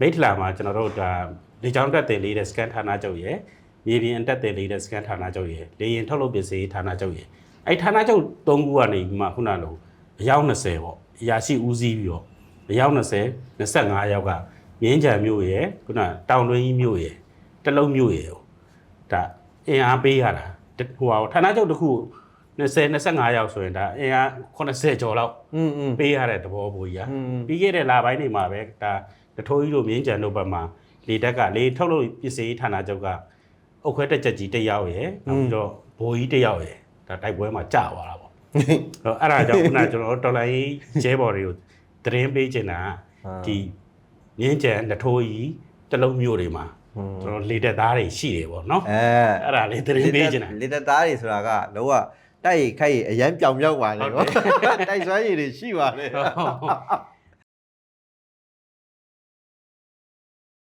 မိထလာမှာကျွန်တော်တို့ဒါလေကြောင်းတက်တင်လေးတဲ့ scan ဌာနချုပ်ရယ်မြေပြင်အတက်တင်လေးတဲ့ scan ဌာနချုပ်ရယ်လေရင်ထုတ်လုပ်ပစ္စည်းဌာနချုပ်ရယ်အဲ့ဌာနချုပ်၃ခုကနေမှခုနလိုအယောက်20ပေါ့အရာရှိဦးစီးပြီးတော့အယောက်20 25ယောက်ကမြင်းကြံမျိုးရယ်ခုနတောင်တွင်းကြီးမျိုးရယ်တလုံးမျိုးရယ်ဒါအင်အားပေးရတာဟိုဟာဌာနချုပ်တစ်ခု20 25ယောက်ဆိုရင်ဒါအင်အား80ကျော်လောက်ပေးရတဲ့သဘောပိုကြီးอ่ะပြီးခဲ့တဲ့လပိုင်းတွေမှာပဲဒါ တထိုးကြီးတို့မြင်းကြံတို့ဘက်မှာလေတက်ကလေထုတ်လို့ပစ္စည်းဌာနချုပ်ကအုတ်ခွဲတက်ချက်ကြီးတစ်ယောက်ရယ်နောက်ပြီးတော့ဘိုးကြီးတစ်ယောက်ရယ်ဒါတိုက်ပွဲမှာကြာသွားတာပေါ့အဲ့အဲ့ဒါကြောင့်ခုနကကျွန်တော်တို့တော်လိုင်းကျဲဘော်တွေကိုသတင်းပေးချင်တာကဒီမြင်းကြံတထိုးကြီးတလုံးမျိုးတွေမှာကျွန်တော်လေတက်သားတွေရှိတယ်ပေါ့နော်အဲအဲ့ဒါလေးသတင်းပေးချင်တာလေတက်သားတွေဆိုတာကလောကတိုက်ရိုက်ခိုက်ရိုက်အရန်ပြောင်မြောက်ပါလေကွာတိုက်စွမ်းရည်တွေရှိပါလေဟုတ်